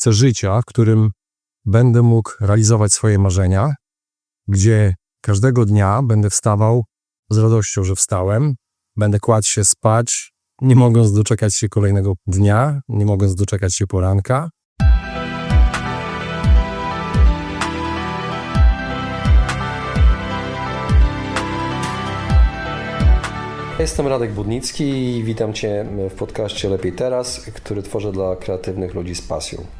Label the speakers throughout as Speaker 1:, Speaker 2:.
Speaker 1: Chcę życia, w którym będę mógł realizować swoje marzenia, gdzie każdego dnia będę wstawał z radością, że wstałem, będę kładł się spać, nie mogąc doczekać się kolejnego dnia, nie mogąc doczekać się poranka.
Speaker 2: Jestem Radek Budnicki i witam Cię w podcaście Lepiej Teraz, który tworzę dla kreatywnych ludzi z pasją.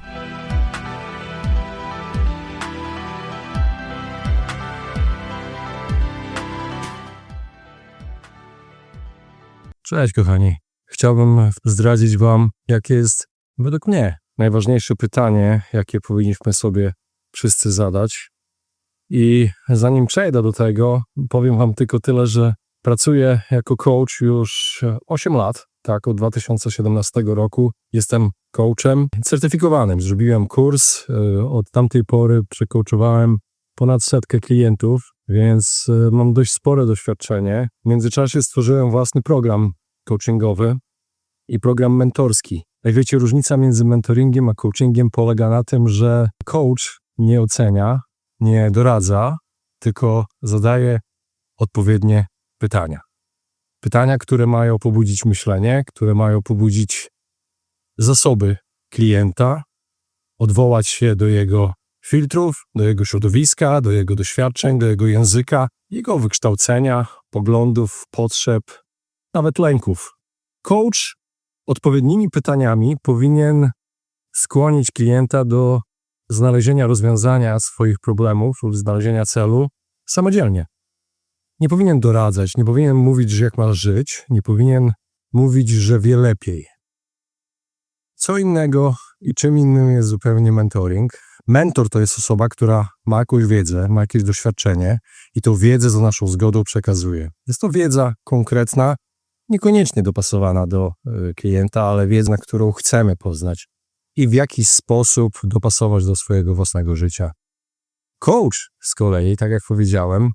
Speaker 1: Cześć, kochani. Chciałbym zdradzić Wam, jakie jest według mnie najważniejsze pytanie, jakie powinniśmy sobie wszyscy zadać. I zanim przejdę do tego, powiem Wam tylko tyle, że pracuję jako coach już 8 lat, tak, od 2017 roku. Jestem coachem certyfikowanym. Zrobiłem kurs, y, od tamtej pory przekołczowałem ponad setkę klientów, więc y, mam dość spore doświadczenie. W międzyczasie stworzyłem własny program coachingowy i program mentorski. Jak wiecie, różnica między mentoringiem a coachingiem polega na tym, że coach nie ocenia, nie doradza, tylko zadaje odpowiednie pytania. Pytania, które mają pobudzić myślenie, które mają pobudzić zasoby klienta, odwołać się do jego filtrów, do jego środowiska, do jego doświadczeń, do jego języka, jego wykształcenia, poglądów, potrzeb, nawet lęków. Coach odpowiednimi pytaniami powinien skłonić klienta do znalezienia rozwiązania swoich problemów lub znalezienia celu samodzielnie. Nie powinien doradzać, nie powinien mówić, że jak masz żyć, nie powinien mówić, że wie lepiej. Co innego i czym innym jest zupełnie mentoring. Mentor to jest osoba, która ma jakąś wiedzę, ma jakieś doświadczenie i tą wiedzę za naszą zgodą przekazuje. Jest to wiedza konkretna, niekoniecznie dopasowana do y, klienta, ale wiedza, którą chcemy poznać i w jakiś sposób dopasować do swojego własnego życia. Coach z kolei, tak jak powiedziałem,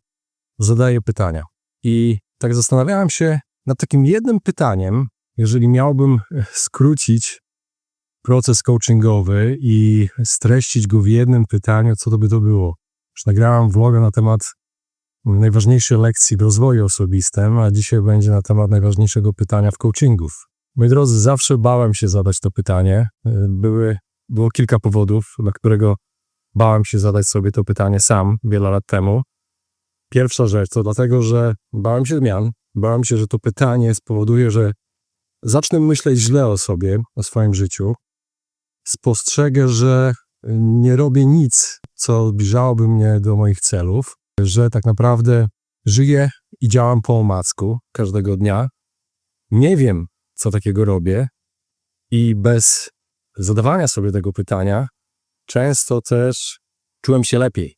Speaker 1: zadaje pytania. I tak zastanawiałem się nad takim jednym pytaniem, jeżeli miałbym e, skrócić proces coachingowy i streścić go w jednym pytaniu, co to by to było. Już nagrałem vloga na temat najważniejszej lekcji w rozwoju osobistym, a dzisiaj będzie na temat najważniejszego pytania w coachingów. Moi drodzy, zawsze bałem się zadać to pytanie. E, były, było kilka powodów, dla którego bałem się zadać sobie to pytanie sam wiele lat temu. Pierwsza rzecz to dlatego, że bałem się zmian. Bałem się, że to pytanie spowoduje, że zacznę myśleć źle o sobie, o swoim życiu. Spostrzegę, że nie robię nic, co zbliżałoby mnie do moich celów, że tak naprawdę żyję i działam po omacku każdego dnia. Nie wiem, co takiego robię i bez zadawania sobie tego pytania często też czułem się lepiej.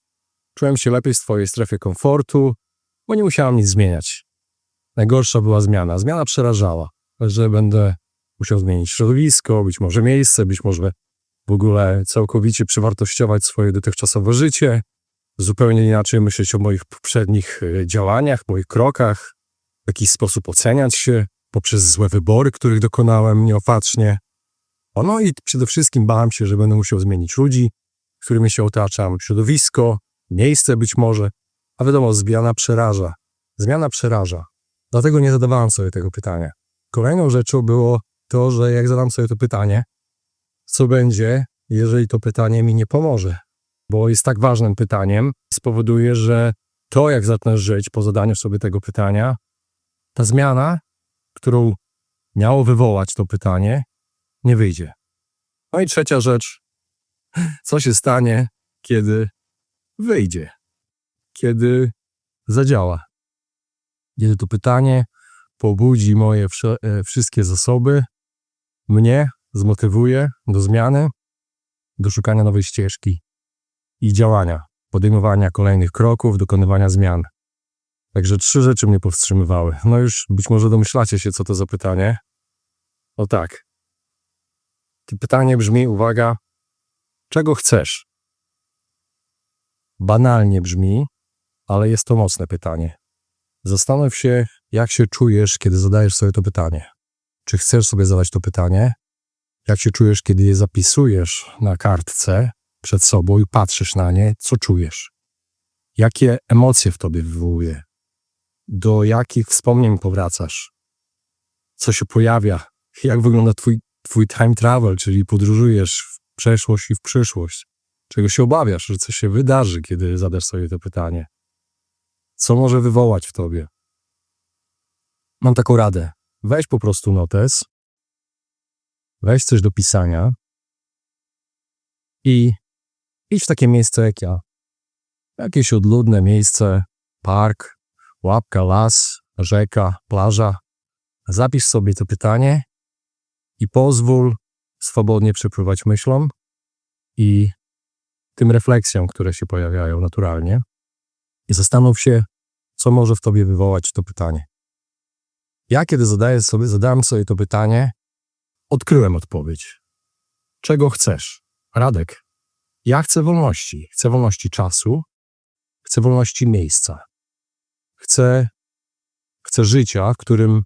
Speaker 1: Czułem się lepiej w swojej strefie komfortu, bo nie musiałam nic zmieniać. Najgorsza była zmiana. Zmiana przerażała, że będę musiał zmienić środowisko, być może miejsce, być może w ogóle całkowicie przewartościować swoje dotychczasowe życie, zupełnie inaczej myśleć o moich poprzednich e, działaniach, moich krokach, w jakiś sposób oceniać się poprzez złe wybory, których dokonałem nieopatrznie. No i przede wszystkim bałem się, że będę musiał zmienić ludzi, którymi się otaczam, środowisko, miejsce być może, a wiadomo, zmiana przeraża. Zmiana przeraża. Dlatego nie zadawałem sobie tego pytania. Kolejną rzeczą było to, że jak zadam sobie to pytanie, co będzie, jeżeli to pytanie mi nie pomoże? Bo jest tak ważnym pytaniem, spowoduje, że to, jak zacznę żyć po zadaniu sobie tego pytania, ta zmiana, którą miało wywołać to pytanie, nie wyjdzie. No i trzecia rzecz, co się stanie, kiedy wyjdzie, kiedy zadziała. Kiedy to pytanie pobudzi moje e, wszystkie zasoby, mnie zmotywuje do zmiany, do szukania nowej ścieżki i działania, podejmowania kolejnych kroków, dokonywania zmian. Także trzy rzeczy mnie powstrzymywały. No już być może domyślacie się, co to za pytanie. O tak. Pytanie brzmi, uwaga, czego chcesz? Banalnie brzmi, ale jest to mocne pytanie. Zastanów się, jak się czujesz, kiedy zadajesz sobie to pytanie. Czy chcesz sobie zadać to pytanie? Jak się czujesz, kiedy je zapisujesz na kartce przed sobą i patrzysz na nie, co czujesz? Jakie emocje w tobie wywołuje? Do jakich wspomnień powracasz? Co się pojawia? Jak wygląda twój, twój time travel, czyli podróżujesz w przeszłość i w przyszłość? Czego się obawiasz, że coś się wydarzy, kiedy zadasz sobie to pytanie? Co może wywołać w tobie? Mam taką radę. Weź po prostu notes, weź coś do pisania i idź w takie miejsce jak ja. Jakieś odludne miejsce, park, łapka, las, rzeka, plaża. Zapisz sobie to pytanie i pozwól swobodnie przepływać myślom i tym refleksjom, które się pojawiają naturalnie. I zastanów się, co może w tobie wywołać to pytanie. Ja, kiedy zadaję sobie, zadałem sobie to pytanie, odkryłem odpowiedź. Czego chcesz? Radek, ja chcę wolności. Chcę wolności czasu, chcę wolności miejsca. Chcę, chcę życia, w którym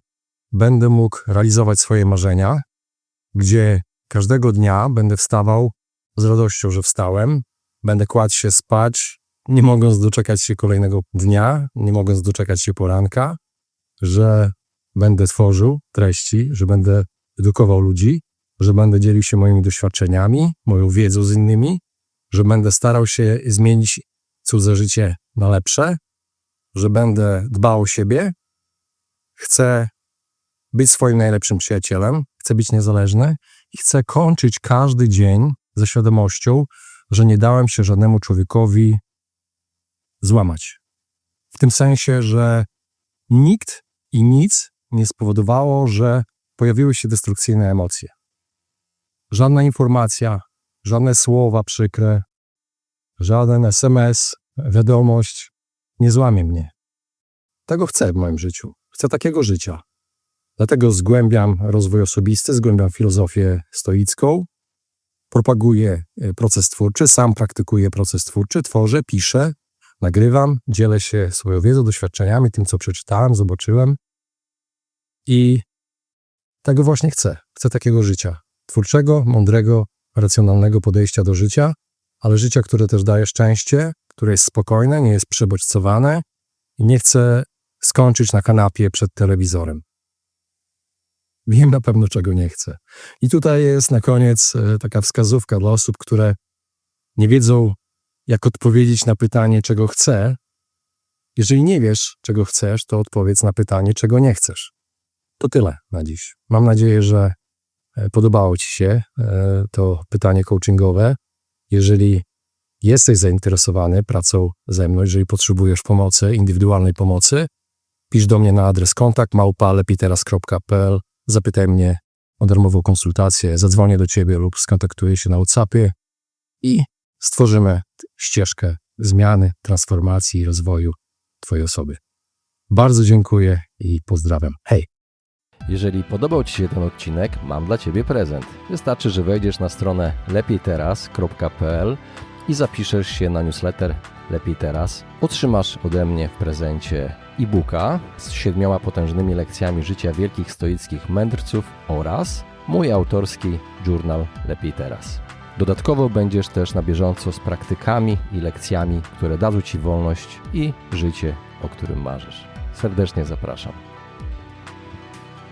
Speaker 1: będę mógł realizować swoje marzenia, gdzie każdego dnia będę wstawał z radością, że wstałem, będę kładł się spać, nie mogąc doczekać się kolejnego dnia, nie mogąc doczekać się poranka, że będę tworzył treści, że będę edukował ludzi, że będę dzielił się moimi doświadczeniami, moją wiedzą z innymi, że będę starał się zmienić cudze życie na lepsze, że będę dbał o siebie. Chcę być swoim najlepszym przyjacielem, chcę być niezależny i chcę kończyć każdy dzień ze świadomością, że nie dałem się żadnemu człowiekowi złamać. W tym sensie, że nikt i nic nie spowodowało, że pojawiły się destrukcyjne emocje. Żadna informacja, żadne słowa przykre, żaden SMS, wiadomość nie złamie mnie. Tego chcę w moim życiu. Chcę takiego życia. Dlatego zgłębiam rozwój osobisty, zgłębiam filozofię stoicką, propaguję e, proces twórczy, sam praktykuję proces twórczy, tworzę, piszę, nagrywam, dzielę się swoją wiedzą, doświadczeniami, tym, co przeczytałem, zobaczyłem. I tego właśnie chcę. Chcę takiego życia. Twórczego, mądrego, racjonalnego podejścia do życia, ale życia, które też daje szczęście, które jest spokojne, nie jest przebodźcowane i nie chcę skończyć na kanapie przed telewizorem. Wiem na pewno, czego nie chcę. I tutaj jest na koniec e, taka wskazówka dla osób, które nie wiedzą, jak odpowiedzieć na pytanie, czego chcę. Jeżeli nie wiesz, czego chcesz, to odpowiedz na pytanie, czego nie chcesz. To tyle na dziś. Mam nadzieję, że podobało Ci się e, to pytanie coachingowe. Jeżeli jesteś zainteresowany pracą ze mną, jeżeli potrzebujesz pomocy, indywidualnej pomocy, pisz do mnie na adres kontakt małpalepiteras.pl, zapytaj mnie o darmową konsultację, zadzwonię do Ciebie lub skontaktuję się na WhatsAppie i stworzymy ścieżkę zmiany, transformacji i rozwoju Twojej osoby. Bardzo dziękuję i pozdrawiam. Hej!
Speaker 2: Jeżeli podobał Ci się ten odcinek, mam dla Ciebie prezent. Wystarczy, że wejdziesz na stronę lepiejteraz.pl i zapiszesz się na newsletter Lepiej Teraz. Otrzymasz ode mnie w prezencie e-booka z siedmioma potężnymi lekcjami życia wielkich stoickich mędrców oraz mój autorski journal Lepiej Teraz. Dodatkowo będziesz też na bieżąco z praktykami i lekcjami, które dadzą Ci wolność i życie, o którym marzysz. Serdecznie zapraszam.